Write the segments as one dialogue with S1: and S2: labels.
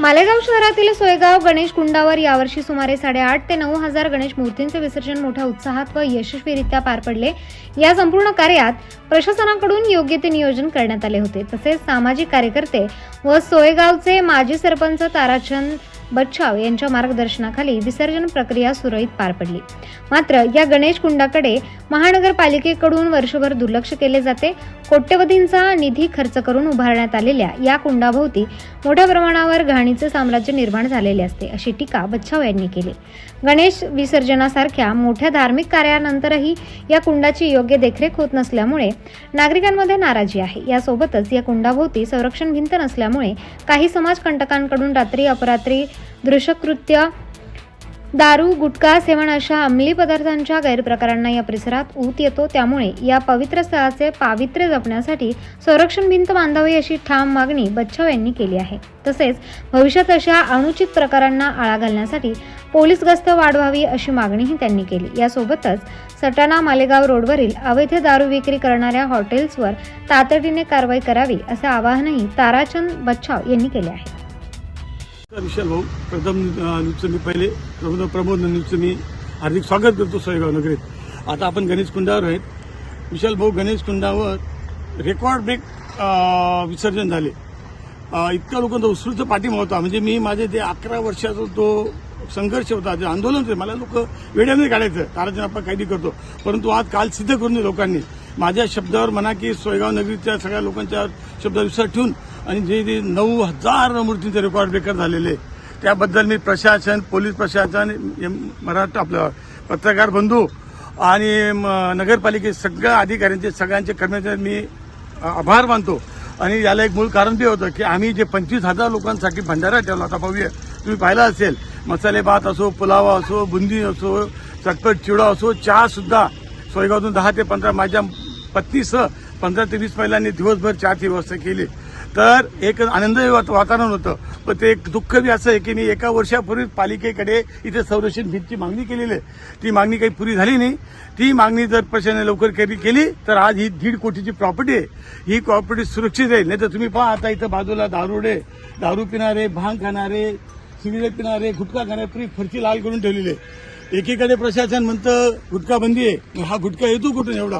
S1: मालेगाव शहरातील सोयगाव गणेश कुंडावर यावर्षी सुमारे साडेआठ ते नऊ हजार गणेश मूर्तींचे विसर्जन मोठ्या उत्साहात व यशस्वीरित्या पार पडले. या संपूर्ण कार्यात प्रशासनाकडून योग्य ते नियोजन करण्यात आले होते. तसेच सामाजिक कार्यकर्ते व सोयगावचे माजी सरपंच ताराचंद बच्छाव यांच्या मार्गदर्शनाखाली विसर्जन प्रक्रिया सुरळीत पार पडली. मात्र या गणेश कुंडाकडे महानगरपालिकेकडून वर्षभर दुर्लक्ष केले जाते. कोट्यवधींचा निधी खर्च करून उभारण्यात आलेल्या या कुंडाभोवती मोठ्या प्रमाणावर घाणीचे साम्राज्य निर्माण झालेले असते अशी टीका बच्छाव यांनी केली. गणेश विसर्जनासारख्या मोठ्या धार्मिक कार्यानंतरही या कुंडाची योग्य देखरेख होत नसल्यामुळे नागरिकांमध्ये नाराजी आहे. यासोबतच या कुंडाभोवती संरक्षण भिंत नसल्यामुळे काही समाजकंटकांकडून रात्री अपरात्री दृश्यकृत्य दारू गुटखा सेवन अशा अंमली पदार्थांच्या गैरप्रकारांना या परिसरात ऊत येतो. त्यामुळे या पवित्र स्थळाचे पावित्र्य जपण्यासाठी संरक्षण भिंत बांधावी अशी ठाम मागणी बच्छाव यांनी केली आहे. तसेच भविष्यात अशा अनुचित प्रकारांना आळा घालण्यासाठी पोलीस गस्त वाढवावी अशी मागणीही त्यांनी केली. यासोबतच सटाणा मालेगाव रोडवरील अवैध दारू विक्री करणाऱ्या हॉटेल्सवर तातडीने कारवाई करावी असे आवाहनही ताराचंद बच्छाव यांनी केले आहे.
S2: विशाल भाऊ. प्रथम न्यूजचं मी पहिले. प्रमोद न्यूजचं मी हार्दिक स्वागत करतो सोयगाव नगरीत. आता आपण गणेश कुंडावर आहेत. विशाल भाऊ गणेश कुंडावर रेकॉर्ड ब्रेक विसर्जन झाले. इतक्या लोकांचा उत्स्फूर्त पाठिंबा होता. म्हणजे मी माझे ते अकरा वर्षाचा तो संघर्ष होता जे आंदोलन होते मला लोक वेड्याने काढायचं. ताराजन आपण कैदी करतो. परंतु आज काल सिद्ध करून लोकांनी. माझ्या शब्दावर म्हणा की सोयगाव नगरीच्या सगळ्या लोकांच्या शब्दावर विसर ठेवून आणि जे जे नऊ हजार मूर्तींचे रेकॉर्ड ब्रेकर झालेले त्याबद्दल मी प्रशासन पोलीस प्रशासन मराठा आपलं पत्रकार बंधू आणि म- सगळ्या अधिकाऱ्यांचे सगळ्यांचे कर्मचारी मी आभार मानतो. आणि याला एक मूळ कारण बी होतं की आम्ही जे पंचवीस हजार लोकांसाठी भंडारा ठेवला होता भव्य तुम्ही पाहिला असेल मसाले भात असो पुलावा असो बुंदी असो चटपट चिवडा असो चहासुद्धा सोयगावतून दहा ते पंधरा माझ्या पत्नीसह पंधरा ते वीस महिलांनी दिवसभर चहाची व्यवस्था केली. तर एक आनंद वातावरण होतं. पण ते एक दुःख बी असं आहे की मी एका वर्षापूर्वी पालिकेकडे इथे संरक्षण भिंतची मागणी केलेली आहे. ती मागणी काही पुरी झाली नाही. ती मागणी जर प्रशासनाने लवकर केली केली तर आज ही दीड कोटीची प्रॉपर्टी आहे. ही प्रॉपर्टी सुरक्षित राहील नाही तर तुम्ही पहा आता इथं बाजूला दारुडे दारू पिणारे भांग खाणारे सिगरेट पिणारे गुटखा खाणारे पुरी फरची लाल करून ठेवलेली आहे. एकीकडे प्रशासन म्हणतं गुटखा बंदी आहे हा गुटखा येतो कुठून एवढा?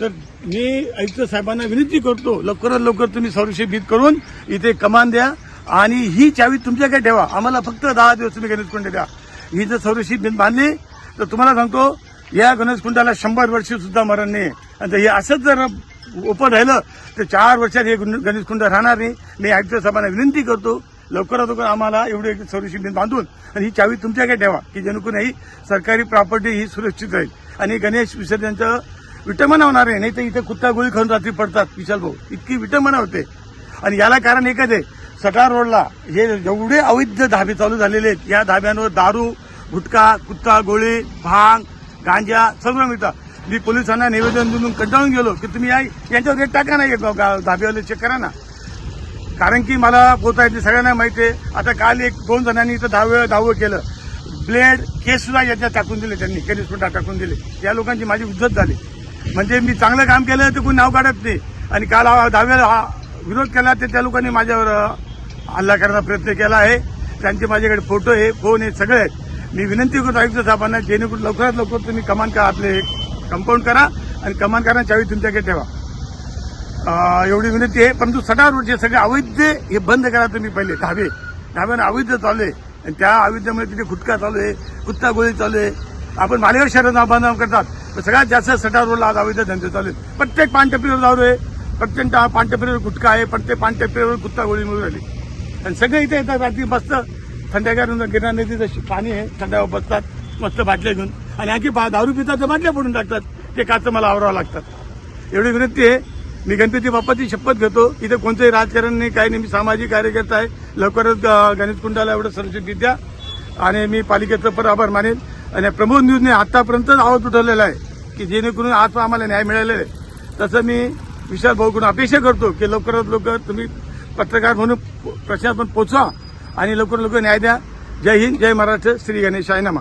S2: तर मी आयुक्त साहेबांना विनंती करतो लवकरात लवकर तुम्ही संरक्षित भीत करून इथे कमान द्या आणि ही चावी तुमच्याकडे ठेवा. आम्हाला फक्त दहा दिवस तुम्ही गणेश कुंड द्या. ही जर संरक्षित भीत बांधली तर तुम्हाला सांगतो या गणेश कुंडाला शंभर वर्ष सुद्धा मरण नाही. आणि हे असंच जर ओपन राहिलं तर चार वर्षात हे गणेश कुंड राहणार नाही. मी आयुक्त साहेबांना विनंती करतो लवकरात लवकर आम्हाला एवढी संरक्षित भीत बांधून आणि ही चावी तुमच्याकडे ठेवा की जेणेकरून ही सरकारी प्रॉपर्टी ही सुरक्षित राहील. आणि गणेश विसर्जनचं विटंबना होणार आहे. नाही तर इथे कुत्ता गोळी खाऊन रात्री पडतात विशाल भाऊ. इतकी विटंबना होते. आणि याला कारण एकच आहे सटार रोडला हे एवढे अवैध धाबे चालू झालेले आहेत. या धाब्यांवर दारू गुटखा कुत्ता गोळी भांग गांजा सगळं मिळतं. मी पोलिसांना निवेदन देऊन कंटाळून गेलो की तुम्ही या यांच्यावर रेट टाका नाही धाबेवाले चेक करा ना. कारण की मला बोलता येते सगळ्यांना माहिती आहे. आता काल एक दोन जणांनी इथं दहावे दहावं केलं. ब्लेड केस सुद्धा याच्यात टाकून दिले त्यांनी. केस सुद्धा टाकून दिले. या लोकांची माझी उज्जत झाली. म्हणजे मी चांगलं काम केलं तर कोणी नाव काढत नाही. आणि काल दहाव्याला हा विरोध केला तर त्या लोकांनी माझ्यावर हल्ला करण्याचा प्रयत्न केला आहे. त्यांचे माझ्याकडे फोटो आहे फोन आहे सगळे आहेत. मी विनंती करतो आयुक्त साहेबांना जेणेकरून लवकरात लवकर तुम्ही कमान का आपले कंपाऊंड करा आणि कमान करा चावी तुमच्याकडे ठेवा. एवढी विनंती आहे. परंतु सटार रोडचे सगळे अवैध हे बंद करा तुम्ही पहिले धाबे धाब्यानं अवैध चालू आहे. आणि त्या अवैधमुळे तिथे खुटका चालू आहे कुत्ता गोळी चालू आहे. आपण मालेगाव शहरात नाव बांधकाम करतात. तर सगळ्यात जास्त सटा रोडला आज अवैध धंदे चालू आहेत. प्रत्येक पानटपरीवर दारू आहे प्रत्येक टा- पानटपरीवर गुटखा आहे. प्रत्येक पानटपरीवर गुत्ता गोळी मिळून राहिली. आणि सगळे इथे येतात रात्री बसतं थंड्यागार गिरणा नदीचं पाणी आहे. थंडावर बसतात. मस्त बाटल्या घेऊन. आणि आणखी बा- दारू पितात तर बाटल्या पडून टाकतात. ते काचं मला आवरावं लागतात एवढी विनंती आहे. मी गणपती बाप्पाची शपथ घेतो. इथे कोणतंही राजकारण नाही. काही नाही. मी सामाजिक कार्यकर्ता आहे. लवकरच गणेश कुंडाला एवढं सरस्वती द्या. आणि मी पालिकेचं पण आभार मानेन आणि प्रमोद न्यूजने आतापर्यंत आवाज उठवलेला आहे की जेणेकरून आज आम्हाला न्याय मिळालेला आहे. तसं मी विशाल भाऊकडून अपेक्षा करतो की लवकरात लवकर तुम्ही पत्रकार म्हणून पो- प्रशासन पोचवा आणि लवकर लवकर न्याय द्या. जय हिंद जय महाराष्ट्र श्री गणेश नमा.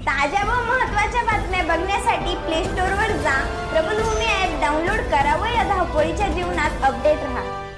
S3: ताज्या व महत्त्वाच्या बातम्या बघण्यासाठी प्ले स्टोअर वर जा. प्रबलभूमी ऍप डाउनलोड करा व या धावपळीच्या जीवनात अपडेट राहा.